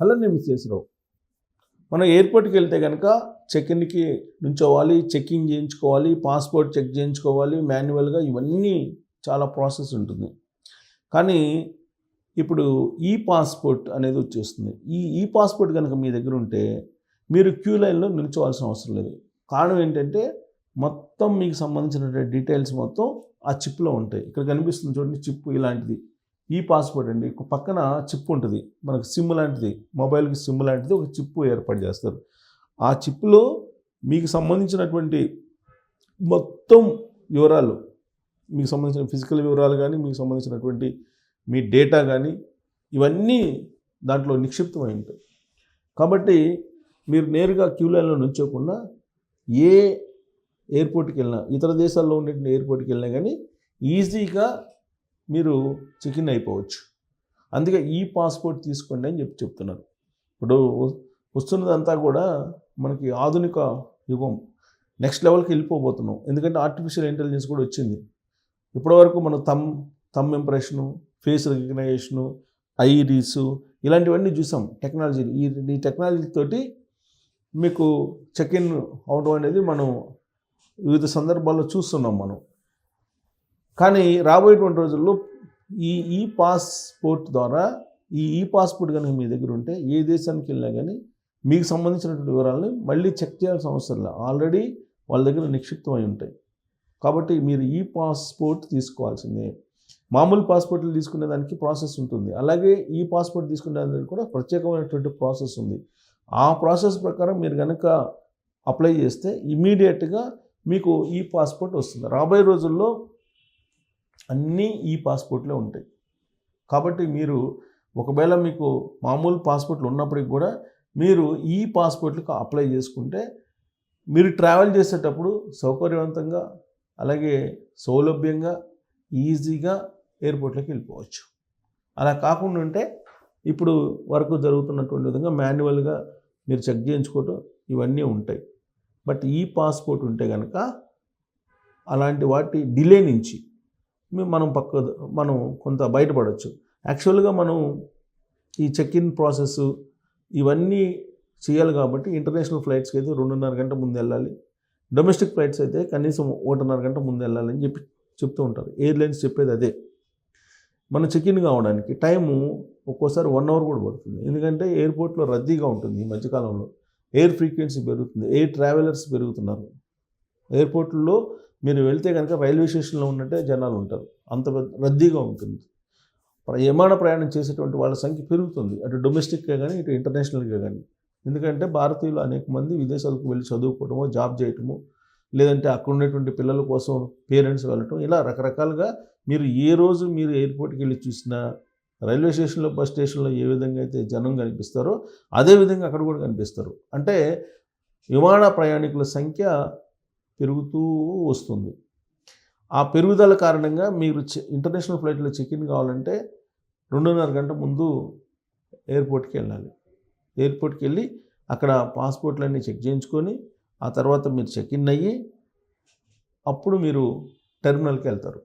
అలానే మిస్ చేసిరావు మనం ఎయిర్పోర్ట్కి వెళ్తే కనుక చెక్ఇన్కి నుంచోవాలి చెక్కింగ్ చేయించుకోవాలి పాస్పోర్ట్ చెక్ చేయించుకోవాలి మాన్యువల్గా ఇవన్నీ చాలా ప్రాసెస్ ఉంటుంది. కానీ ఇప్పుడు ఈ పాస్పోర్ట్ అనేది వచ్చేస్తుంది. ఈ ఈ పాస్పోర్ట్ కనుక మీ దగ్గర ఉంటే మీరు క్యూ లైన్లో నిల్చోవాల్సిన అవసరం లేదు. కారణం ఏంటంటే మొత్తం మీకు సంబంధించిన డీటెయిల్స్ మొత్తం ఆ చిప్లో ఉంటాయి. ఇక్కడ కనిపిస్తుంది చూడండి చిప్ ఇలాంటిది. ఈ పాస్పోర్ట్ అండి. పక్కన చిప్ ఉంటుంది. మనకు సిమ్ లాంటిది. మొబైల్కి సిమ్ లాంటిది ఒక చిప్ ఏర్పాటు చేస్తారు. ఆ చిప్లో మీకు సంబంధించినటువంటి మొత్తం వివరాలు మీకు సంబంధించిన ఫిజికల్ వివరాలు కానీ మీకు సంబంధించినటువంటి మీ డేటా కానీ ఇవన్నీ దాంట్లో నిక్షిప్తమై ఉంటాయి. కాబట్టి మీరు నేరుగా క్యూ లైన్లో నుంచోకుండా ఏ ఎయిర్పోర్ట్కి వెళ్ళినా ఇతర దేశాల్లో ఉండే ఎయిర్పోర్ట్కి వెళ్ళినా కానీ ఈజీగా మీరు చెక్ ఇన్ అయిపోవచ్చు. అందుకే ఈ పాస్పోర్ట్ తీసుకోండి అని చెప్పి చెప్తున్నారు. ఇప్పుడు వస్తున్నదంతా కూడా మనకి ఆధునిక యుగం. నెక్స్ట్ లెవెల్కి వెళ్ళిపోబోతున్నాం. ఎందుకంటే ఆర్టిఫిషియల్ ఇంటెలిజెన్స్ కూడా వచ్చింది. ఇప్పటివరకు మనం తమ్ తమ్ ఇంప్రెషను ఫేస్ రికగ్నైజేషను ఐరీసు ఇలాంటివన్నీ చూసాం టెక్నాలజీ ఈ ఈ టెక్నాలజీతోటి మీకు చెక్ ఇన్ అవడం అనేది మనం వివిధ సందర్భాల్లో చూస్తున్నాం మనం. కానీ రాబోయేటువంటి రోజుల్లో ఈ ఈ పాస్పోర్ట్ ద్వారా ఈ ఈ పాస్పోర్ట్ కనుక మీ దగ్గర ఉంటే ఏ దేశానికి వెళ్ళినా కానీ మీకు సంబంధించినటువంటి వివరాలని మళ్ళీ చెక్ చేయాల్సిన అవసరం లేదు. ఆల్రెడీ వాళ్ళ దగ్గర నిక్షిప్తమై ఉంటాయి. కాబట్టి మీరు ఈ పాస్పోర్ట్ తీసుకోవాల్సిందే. మామూలు పాస్పోర్ట్లు తీసుకునే దానికి ప్రాసెస్ ఉంటుంది. అలాగే ఈ పాస్పోర్ట్ తీసుకునే దానికి కూడా ప్రత్యేకమైనటువంటి ప్రాసెస్ ఉంది. ఆ ప్రాసెస్ ప్రకారం మీరు కనుక అప్లై చేస్తే ఇమీడియట్గా మీకు ఈ పాస్పోర్ట్ వస్తుంది. రాబోయే రోజుల్లో అన్నీ ఈ పాస్పోర్ట్లో ఉంటాయి. కాబట్టి మీరు ఒకవేళ మీకు మామూలు పాస్పోర్ట్లు ఉన్నప్పటికి కూడా మీరు ఈ పాస్పోర్ట్లకు అప్లై చేసుకుంటే మీరు ట్రావెల్ చేసేటప్పుడు సౌకర్యవంతంగా అలాగే సౌలభ్యంగా ఈజీగా ఎయిర్పోర్ట్లోకి వెళ్ళిపోవచ్చు. అలా కాకుండా ఉంటే ఇప్పుడు వరకు జరుగుతున్నటువంటి విధంగా మాన్యువల్గా మీరు చెక్ చేయించుకోవటం ఇవన్నీ ఉంటాయి. బట్ ఈ పాస్పోర్ట్ ఉంటే కనుక అలాంటి వాటి డిలే నుంచి మనం పక్క మనం కొంత బయటపడవచ్చు యాక్చువల్గా మనం ఈ చెక్ ఇన్ ప్రాసెస్ ఇవన్నీ చేయాలి కాబట్టి ఇంటర్నేషనల్ ఫ్లైట్స్కి అయితే రెండున్నర గంట ముందు వెళ్ళాలి. డొమెస్టిక్ ఫ్లైట్స్ అయితే కనీసం ఒకటిన్నర గంట ముందు వెళ్ళాలని చెప్పి చెప్తూ ఉంటారు. ఎయిర్లైన్స్ చెప్పేది అదే. మనం చెక్ ఇన్ కావడానికి టైము ఒక్కోసారి వన్ అవర్ కూడా పడుతుంది. ఎందుకంటే ఎయిర్పోర్ట్లో రద్దీగా ఉంటుంది ఈ మధ్యకాలంలో. ఎయిర్ ఫ్రీక్వెన్సీ పెరుగుతుంది. ఎయిర్ ట్రావెలర్స్ పెరుగుతున్నారు. ఎయిర్పోర్ట్లో మీరు వెళ్తే కనుక రైల్వే స్టేషన్లో ఉన్నట్టే జనాలు ఉంటారు. అంత రద్దీగా ఉంటుంది. ప్ర- విమాన ప్రయాణం చేసేటువంటి వాళ్ళ సంఖ్య పెరుగుతుంది. అటు డొమెస్టిక్గా కానీ ఇటు ఇంటర్నేషనల్గా కానీ ఎందుకంటే భారతీయులు అనేక మంది విదేశాలకు వెళ్ళి చదువుకోవటమో జాబ్ చేయటము లేదంటే అక్కడ ఉన్నటువంటి పిల్లల కోసం పేరెంట్స్ వెళ్ళటం ఇలా రకరకాలుగా మీరు ఏ రోజు మీరు ఎయిర్పోర్ట్కి వెళ్ళి చూసినా రైల్వే స్టేషన్లో బస్ స్టేషన్లో ఏ విధంగా అయితే జనం కనిపిస్తారో అదే విధంగా అక్కడ కూడా కనిపిస్తారు. అంటే విమాన ప్రయాణికుల సంఖ్య పెరుగుతూ వస్తుంది. ఆ పెరుగుదల కారణంగా మీరు చె- ఇంటర్నేషనల్ ఫ్లైట్లో చెక్ ఇన్ కావాలంటే రెండున్నర గంట ముందు ఎయిర్పోర్ట్కి వెళ్ళాలి. ఎయిర్పోర్ట్కి వెళ్ళి అక్కడ పాస్పోర్ట్లన్నీ చెక్ చేయించుకొని ఆ తర్వాత మీరు చెక్ ఇన్ అయ్యి అప్పుడు మీరు టెర్మినల్కి వెళ్తారు.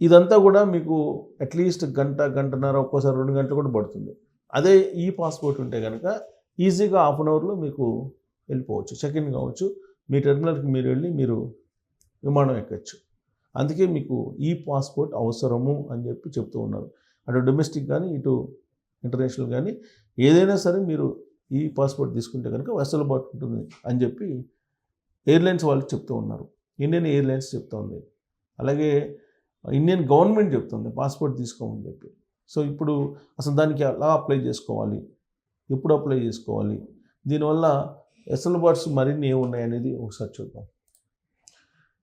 ఇదంతా కూడా మీకు అట్లీస్ట్ గంట గంటన్నర ఒక్కోసారి రెండు గంటలు కూడా పడుతుంది. అదే ఈ పాస్పోర్ట్ ఉంటే కనుక ఈజీగా హాఫ్ అన్ అవర్లో మీకు వెళ్ళిపోవచ్చు. చెక్ ఇన్ కావచ్చు. మీ టెర్మినల్కి మీరు వెళ్ళి మీరు విమానం ఎక్కచ్చు. అందుకే మీకు ఈ పాస్పోర్ట్ అవసరము అని చెప్పి చెప్తూ ఉన్నారు. అటు డొమెస్టిక్ కానీ ఇటు ఇంటర్నేషనల్ కానీ ఏదైనా సరే మీరు ఈ పాస్పోర్ట్ తీసుకుంటే కనుక వెసలుబాటు ఉంటుంది అని చెప్పి ఎయిర్లైన్స్ వాళ్ళు చెప్తూ ఉన్నారు. ఇండియన్ ఎయిర్లైన్స్ చెప్తూ ఉంది అలాగే ఇండియన్ గవర్నమెంట్ చెప్తుంది పాస్పోర్ట్ తీసుకోమని చెప్పి. సో ఇప్పుడు అసలు దానికి ఎలా అప్లై చేసుకోవాలి? ఎప్పుడు అప్లై చేసుకోవాలి? దీనివల్ల ఎసలుబాట్స్ మరిన్ని ఏమున్నాయి అనేది ఒకసారి చూద్దాం.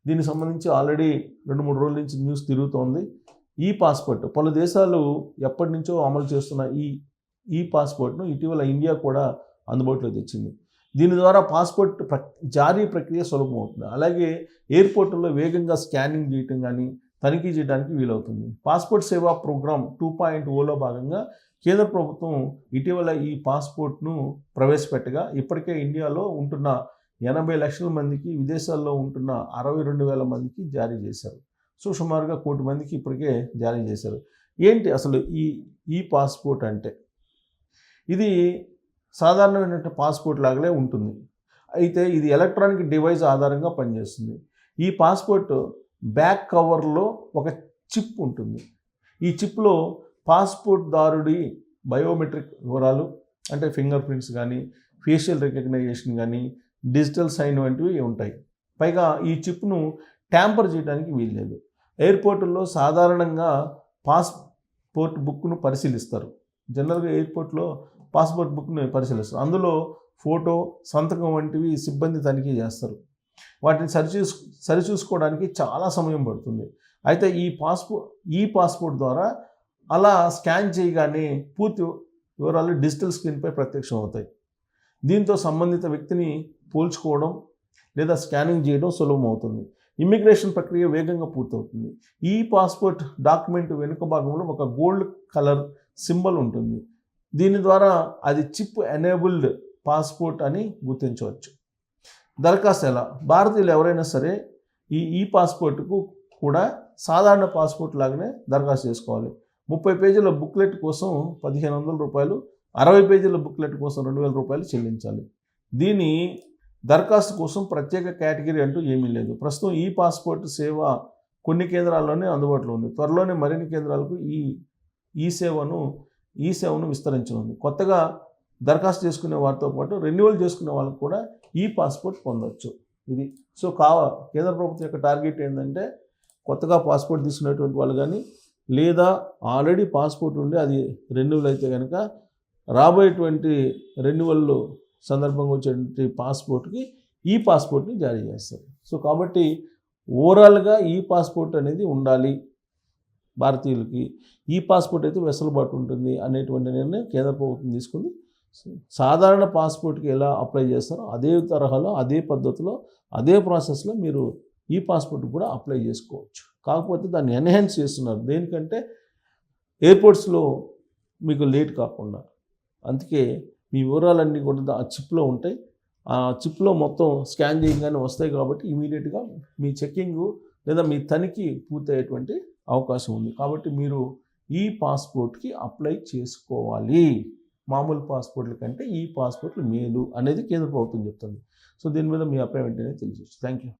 దీనికి సంబంధించి ఆల్రెడీ రెండు మూడు రోజుల నుంచి న్యూస్ తిరుగుతోంది. ఈ పాస్పోర్ట్ పలు దేశాలు ఎప్పటి నుంచో అమలు చేస్తున్న ఈ ఈ పాస్పోర్ట్ను ఇటీవల ఇండియా కూడా అందుబాటులో తెచ్చింది. దీని ద్వారా పాస్పోర్ట్ ప్ర జారీ ప్రక్రియ సులభం అవుతుంది అలాగే ఎయిర్పోర్టుల్లో వేగంగా స్కానింగ్ చేయటం కానీ తనిఖీ చేయడానికి వీలవుతుంది. పాస్పోర్ట్ సేవా ప్రోగ్రామ్ టూ పాయింట్ ఓలో భాగంగా కేంద్ర ప్రభుత్వం ఇటీవల ఈ పాస్పోర్ట్ను ప్రవేశపెట్టగా ఇప్పటికే ఇండియాలో ఉంటున్న ఎనభై లక్షల మందికి విదేశాల్లో ఉంటున్న అరవై రెండు వేల మందికి జారీ చేశారు. సో సుమారుగా కోటి మందికి ఇప్పటికే జారీ చేశారు. ఏంటి అసలు ఈ ఈ పాస్పోర్ట్ అంటే? ఇది సాధారణమైన పాస్పోర్ట్ లాగానే ఉంటుంది. అయితే ఇది ఎలక్ట్రానిక్ డివైస్ ఆధారంగా పనిచేస్తుంది. ఈ పాస్పోర్ట్ బ్యాక్ కవర్లో ఒక చిప్ ఉంటుంది. ఈ చిప్లో పాస్పోర్ట్ దారుడి బయోమెట్రిక్ వివరాలు అంటే ఫింగర్ ప్రింట్స్ కానీ ఫేషియల్ రికగ్నైజేషన్ కానీ డిజిటల్ సైన్ వంటివి ఉంటాయి. పైగా ఈ చిప్ను ట్యాంపర్ చేయడానికి వీల్లేదు ఎయిర్పోర్టుల్లో సాధారణంగా పాస్పోర్ట్ బుక్ను పరిశీలిస్తారు. జనరల్గా ఎయిర్పోర్ట్లో పాస్పోర్ట్ బుక్ను పరిశీలిస్తారు. అందులో ఫోటో సంతకం వంటివి సిబ్బంది తనిఖీ చేస్తారు. వాటిని సరిచూసు సరిచూసుకోవడానికి చాలా సమయం పడుతుంది. అయితే ఈ పాస్పోర్ట్ ఈ పాస్పోర్ట్ ద్వారా అలా స్కాన్ చేయగానే పూర్తి వివరాలు డిజిటల్ స్క్రీన్పై ప్రత్యక్షం అవుతాయి. దీంతో సంబంధిత వ్యక్తిని పోల్చుకోవడం లేదా స్కానింగ్ చేయడం సులభం అవుతుంది. ఇమ్మిగ్రేషన్ ప్రక్రియ వేగంగా పూర్తవుతుంది. ఈ పాస్పోర్ట్ డాక్యుమెంట్ వెనుక భాగంలో ఒక గోల్డ్ కలర్ సింబల్ ఉంటుంది. దీని ద్వారా అది చిప్ ఎనేబుల్డ్ పాస్పోర్ట్ అని గుర్తించవచ్చు. దరఖాస్తు ఎలా? భారతీయులు ఎవరైనా సరే ఈ ఈ పాస్పోర్ట్కు కూడా సాధారణ పాస్పోర్ట్ లాగానే దరఖాస్తు చేసుకోవాలి. ముప్పై పేజీల బుక్లెట్ కోసం పదిహేను వందల రూపాయలు అరవై పేజీల బుక్లెట్ కోసం రెండు వేల రూపాయలు చెల్లించాలి. దీని దరఖాస్తు కోసం ప్రత్యేక కేటగిరీ అంటూ ఏమీ లేదు. ప్రస్తుతం ఈ పాస్పోర్ట్ సేవ కొన్ని కేంద్రాల్లోనే అందుబాటులో ఉంది. త్వరలోనే మరిన్ని కేంద్రాలకు ఈ ఈ సేవను ఈ సేవను విస్తరించనుంది. కొత్తగా దరఖాస్తు చేసుకునే వారితో పాటు రెన్యువల్ చేసుకునే వాళ్ళకు కూడా ఈ పాస్పోర్ట్ పొందవచ్చు ఇది సో కావ కేంద్ర ప్రభుత్వం యొక్క టార్గెట్ ఏంటంటే కొత్తగా పాస్పోర్ట్ తీసుకునేటువంటి వాళ్ళు కానీ లేదా ఆల్రెడీ పాస్పోర్ట్ ఉండి అది రెన్యువల్ అయితే కనుక రాబోయేటువంటి రెన్యువల్ సందర్భంగా వచ్చేటువంటి పాస్పోర్ట్కి ఈ పాస్పోర్ట్ని జారీ చేస్తారు. సో కాబట్టి ఓవరాల్గా ఈ పాస్పోర్ట్ అనేది ఉండాలి. భారతీయులకి ఈ పాస్పోర్ట్ అయితే వెసులుబాటు ఉంటుంది అనేటువంటి నిర్ణయం కేంద్ర ప్రభుత్వం తీసుకుంది. సాధారణ పాస్పోర్ట్కి ఎలా అప్లై చేస్తారో అదే తరహాలో అదే పద్ధతిలో అదే ప్రాసెస్లో మీరు ఈ పాస్పోర్ట్ కూడా అప్లై చేసుకోవచ్చు. కాకపోతే దాన్ని ఎన్హాన్స్ చేస్తున్నారు. దేనికంటే ఎయిర్పోర్ట్స్లో మీకు లేట్ కాకుండా. అందుకే మీ వివరాలన్నీ కూడా ఆ చిప్లో ఉంటాయి. ఆ చిప్లో మొత్తం స్కాన్ చేయగానే వస్తాయి కాబట్టి ఇమీడియట్గా మీ చెక్కింగ్ లేదా మీ తనిఖీ పూర్తయ్యేటువంటి అవకాశం ఉంది. కాబట్టి మీరు ఈ పాస్పోర్ట్కి అప్లై చేసుకోవాలి. మామూలు పాస్పోర్ట్ల కంటే ఈ పాస్పోర్ట్లు మేలు అనేది కేంద్ర ప్రభుత్వం చెప్తుంది. సో దీని మీద మీ అభిప్రాయం ఏంటనేది తెలియజేచ్చు థ్యాంక్ యూ